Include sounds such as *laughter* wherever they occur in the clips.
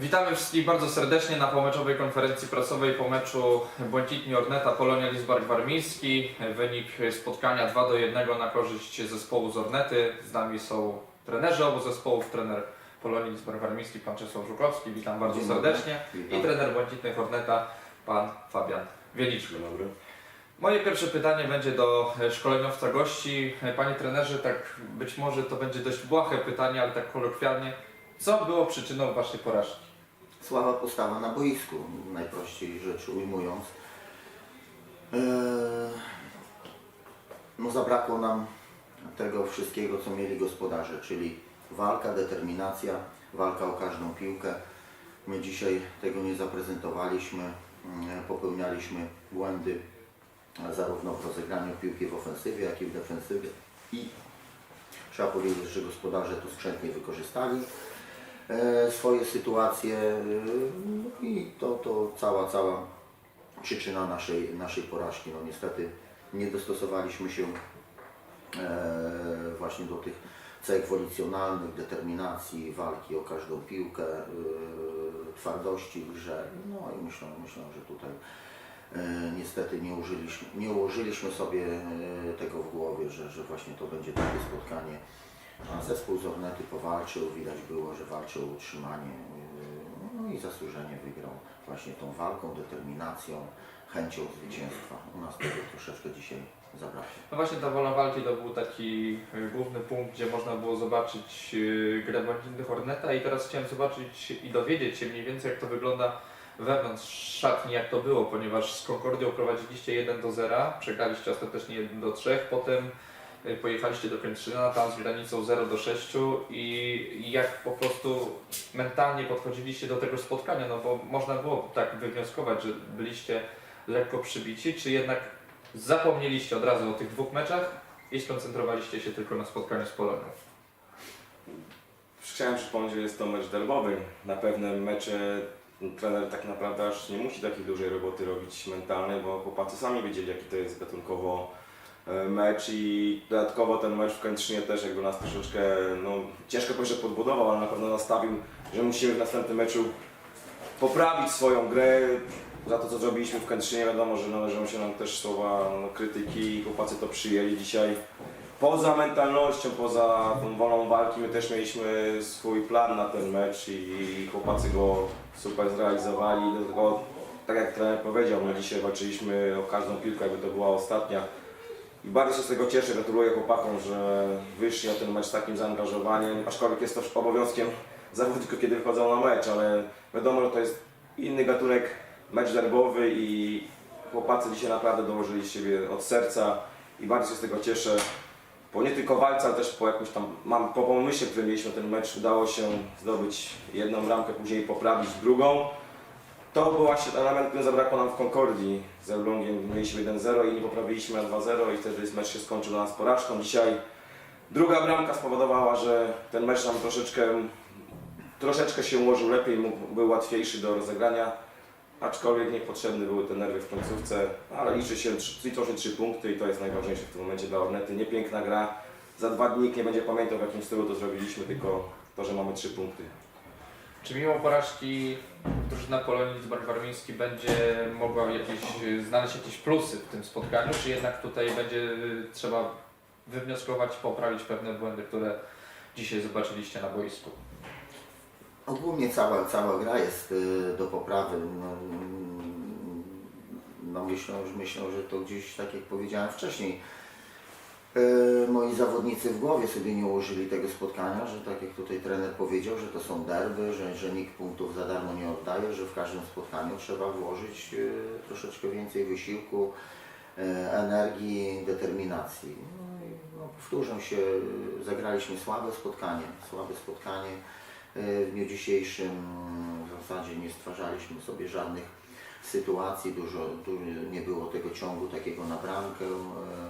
Witamy wszystkich bardzo serdecznie na pomeczowej konferencji prasowej po meczu Błękitni Orneta Polonia Lizbark Warmiński. Wynik spotkania 2 do 1 na korzyść zespołu z Ornety. Z nami są trenerzy obu zespołów, trener Polonii Lizbark Warmiński, pan Czesław Żukowski, witam bardzo serdecznie. I trener Błękitnych Orneta, pan Fabian Wieliczny. Dzień dobry. Moje pierwsze pytanie będzie do szkoleniowca gości. Panie trenerze, tak być może to będzie dość błahe pytanie, ale tak kolokwialnie. Co było przyczyną waszej porażki? Słaba postawa na boisku, najprościej rzecz ujmując. Eee, no zabrakło nam tego wszystkiego, co mieli gospodarze, czyli walka, determinacja, walka o każdą piłkę. My dzisiaj tego nie zaprezentowaliśmy, popełnialiśmy błędy e, zarówno w rozegraniu piłki w ofensywie, jak i w defensywie. I trzeba powiedzieć, że gospodarze to skrzętnie wykorzystali e, swoje sytuacje e, i to, to cała, cała przyczyna naszej, naszej porażki. No niestety nie dostosowaliśmy się e, właśnie do tych cech wolicjonalnych, determinacji, walki o każdą piłkę, e, twardości w grze. No i myślę, myślę że tutaj e, niestety nie, użyliśmy, nie ułożyliśmy sobie e, tego w głowie, że, że właśnie to będzie takie spotkanie. Zespół z Ornety powalczył, widać było, że walczył o utrzymanie yy, no i zasłużenie wygrał właśnie tą walką, determinacją, chęcią zwycięstwa. U nas tego troszeczkę dzisiaj zabrakło. No właśnie ta wola walki to był taki e, główny punkt, gdzie można było zobaczyć e, grę Błękitnych Horneta i teraz chciałem zobaczyć i dowiedzieć się mniej więcej jak to wygląda wewnątrz szatni, jak to było, ponieważ z Concordią prowadziliście 1 do 0, przegraliście ostatecznie 1 do 3, potem pojechaliście do Kętrzyna, tam z granicą 0 do 6 i jak po prostu mentalnie podchodziliście do tego spotkania, no bo można było tak wywnioskować, że byliście lekko przybici, czy jednak zapomnieliście od razu o tych dwóch meczach i skoncentrowaliście się tylko na spotkaniu z Polonią. Chciałem przypomnieć, że jest to mecz derbowy. Na pewnym mecze trener tak naprawdę aż nie musi takiej dużej roboty robić mentalnej, bo chłopacy sami wiedzieli jaki to jest gatunkowo e, mecz i dodatkowo ten mecz w Kętrzynie też jakby nas troszeczkę, no ciężko powiedzieć, że podbudował, ale na pewno nastawił, że musimy w następnym meczu poprawić swoją grę. Za to co zrobiliśmy w Kętrzynie wiadomo, że należą się nam też słowa no, krytyki i chłopacy to przyjęli dzisiaj. Poza mentalnością, poza tą wolą walki, my też mieliśmy swój plan na ten mecz i chłopacy go super zrealizowali. Dlatego, tak jak trener powiedział, my dzisiaj walczyliśmy o każdą piłkę, jakby to była ostatnia. I bardzo się z tego cieszę, gratuluję chłopakom, że wyszli na ten mecz z takim zaangażowaniem, aczkolwiek jest to obowiązkiem zawodników, kiedy wychodzą na mecz, ale wiadomo, że to jest inny gatunek, mecz derbowy i chłopacy dzisiaj naprawdę dołożyli siebie od serca i bardzo się z tego cieszę po nie tylko walce, ale też po jakimś tam, mam, po pomyśle, który mieliśmy ten mecz, udało się zdobyć jedną bramkę, później poprawić drugą. To był właśnie element, który zabrakło nam w Concordii. Z Elblągiem mieliśmy 1-0 i nie poprawiliśmy na 2-0 i wtedy mecz się skończył dla nas porażką. Dzisiaj druga bramka spowodowała, że ten mecz nam troszeczkę, troszeczkę się ułożył lepiej, był łatwiejszy do rozegrania. Aczkolwiek niepotrzebne były te nerwy w końcówce, ale liczy się, liczą się trzy punkty i to jest najważniejsze w tym momencie dla Ornety. Niepiękna gra. Za dwa dni nikt nie będzie pamiętał w jakim stylu to zrobiliśmy, tylko to, że mamy trzy punkty. Czy mimo porażki drużyna Polonii Lidzbark Warmiński będzie mogła jakieś, znaleźć jakieś plusy w tym spotkaniu, czy jednak tutaj będzie y, trzeba wywnioskować, poprawić pewne błędy, które dzisiaj zobaczyliście na boisku? Ogólnie cała, cała gra jest y, do poprawy. No, mm, no myślę, że myślę, że to gdzieś, tak jak powiedziałem wcześniej, moi zawodnicy w głowie sobie nie ułożyli tego spotkania, że tak jak tutaj trener powiedział, że to są derby, że, że nikt punktów za darmo nie oddaje, że w każdym spotkaniu trzeba włożyć y, troszeczkę więcej wysiłku, y, energii, determinacji. No, no, powtórzę się, zagraliśmy słabe spotkanie, słabe spotkanie. E, W dniu dzisiejszym w zasadzie nie stwarzaliśmy sobie żadnych sytuacji, dużo, dużo nie było tego ciągu takiego na bramkę, e,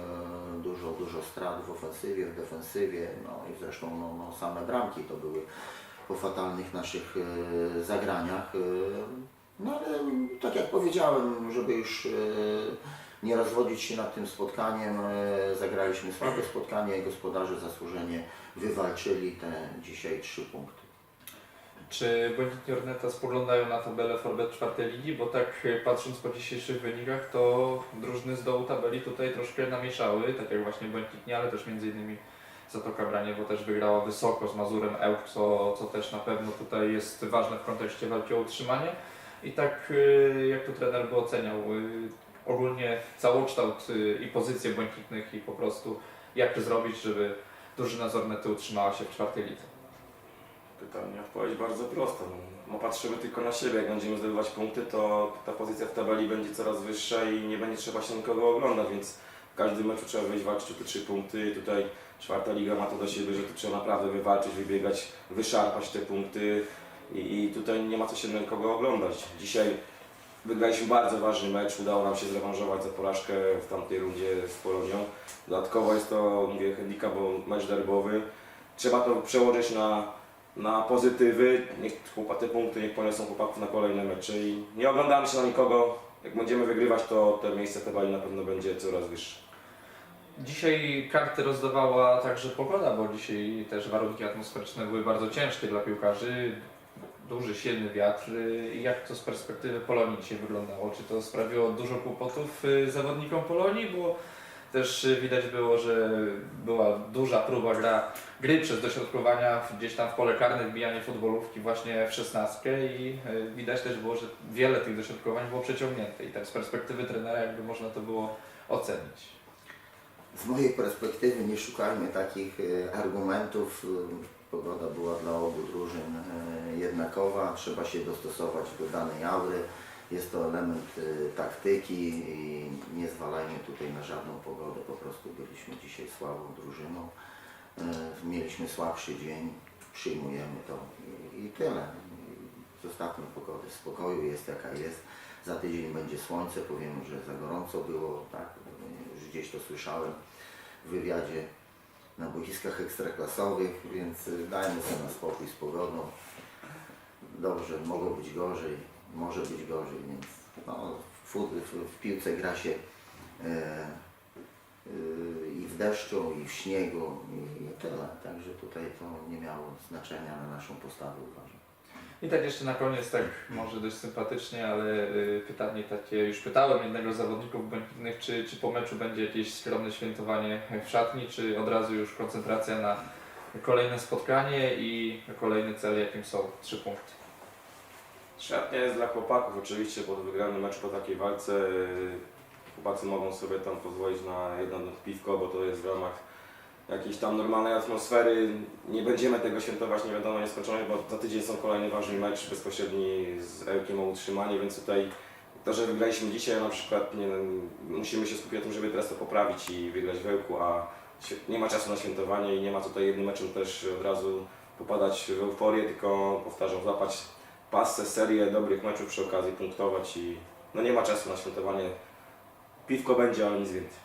dużo, dużo strat w ofensywie, w defensywie, no i zresztą no, no, same bramki to były po fatalnych naszych e, zagraniach. e, No ale tak jak powiedziałem, żeby już e, nie rozwodzić się nad tym spotkaniem, e, zagraliśmy słabe spotkanie, gospodarze zasłużenie wywalczyli te dzisiaj trzy punkty. Czy Błękitni Orneta spoglądają na tabelę Forbet czwartej ligi? Bo tak e, patrząc po dzisiejszych wynikach, to drużyny z dołu tabeli tutaj troszkę namieszały, tak jak właśnie Błękitni, ale też między innymi Zatoka Braniewo też wygrała wysoko z Mazurem Ełk, co, co też na pewno tutaj jest ważne w kontekście walki o utrzymanie. I tak e, jak tu trener by oceniał e, ogólnie całokształt i pozycję Błękitnych i po prostu jak to zrobić, żeby drużyna z Ornety utrzymała się w czwartej lidze? Pytanie, odpowiedź bardzo prosta. No, patrzymy tylko na siebie. Jak będziemy zdobywać punkty, to ta pozycja w tabeli będzie coraz wyższa i nie będzie trzeba się nikogo oglądać, więc w każdym meczu trzeba wyjść walczyć o te trzy punkty. Tutaj czwarta liga ma to do siebie, że tu trzeba naprawdę wywalczyć, wybiegać, wyszarpać te punkty i, i tutaj nie ma co się nikogo oglądać. Dzisiaj wygraliśmy bardzo ważny mecz, udało nam się zrewanżować za porażkę w tamtej rundzie z Polonią. Dodatkowo jest to, mówię, handicap, bo mecz derbowy. Trzeba to przełożyć na na pozytywy, niech chłopa- te punkty niech poniosą chłopaków na kolejne mecze i nie oglądamy się na nikogo. Jak będziemy wygrywać, to te miejsce w tabeli na pewno będzie coraz wyższe. Dzisiaj karty rozdawała także pogoda, bo dzisiaj też warunki atmosferyczne były bardzo ciężkie dla piłkarzy. Duży, silny wiatr. Jak to z perspektywy Polonii dzisiaj wyglądało? Czy to sprawiło dużo kłopotów y, zawodnikom Polonii? Bo też y, widać było, że była duża próba gra, gry przez dośrodkowania gdzieś tam w pole karne, wbijanie futbolówki właśnie w szesnastkę i y, widać też było, że wiele tych dośrodkowań było przeciągnięte. I tak z perspektywy trenera jakby można to było ocenić. Z mojej perspektywy nie szukajmy takich e, argumentów. Pogoda była dla obu drużyn jednakowa, trzeba się dostosować do danej aury. Jest to element e, taktyki i nie zwalajmy tutaj na żadną pogodę. Po prostu byliśmy dzisiaj słabą drużyną. E, Mieliśmy słabszy dzień, przyjmujemy to i, tyle. Zostawmy pogodę w spokoju, jest jaka jest. Za tydzień będzie słońce, powiemy, że za gorąco było, tak, już gdzieś to słyszałem w wywiadzie na boiskach ekstraklasowych, więc y, dajmy sobie na spokój z pogodą. Dobrze, mogło być gorzej, może być gorzej, więc no, w, w, w piłce gra się e, y, i w deszczu, i w śniegu, i, i tyle. Także tutaj to nie miało znaczenia na naszą postawę, uważam. I tak jeszcze na koniec, tak może dość sympatycznie, ale y, pytanie takie, już pytałem jednego z zawodników błękitnych, czy, czy po meczu będzie jakieś skromne świętowanie w szatni, czy od razu już koncentracja na kolejne spotkanie i kolejny cel, jakim są trzy punkty. Szatnia jest dla chłopaków oczywiście po wygranym meczu, po takiej walce. yy, Chłopacy mogą sobie tam pozwolić na jedno piwko, bo to jest w ramach jakiejś tam normalnej atmosfery. Nie będziemy tego świętować, nie wiadomo nieskończoność, bo za tydzień są kolejny ważny mecz bezpośredni z Ełkiem o utrzymanie, więc tutaj to, że wygraliśmy dzisiaj na przykład, nie, musimy się skupić na tym, żeby teraz to poprawić i wygrać w Ełku, a nie ma czasu na świętowanie i nie ma tutaj jednym meczem też od razu popadać w euforię, tylko powtarzam, złapać pasę, serię dobrych meczów przy okazji, punktować i no nie ma czasu na świętowanie. Piwko będzie, ale nic więcej.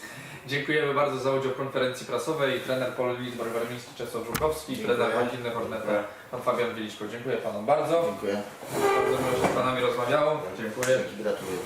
*laughs* Dziękujemy bardzo za udział w konferencji prasowej. Trener Polonii Barbarmiński Czesław Żukowski, trener Błękitnych Horneta pan Fabian Wieliczko. Dziękuję Panom bardzo. Dziękuję. Bardzo miło się z Panami rozmawiało. Dziękuję. Gratuluję.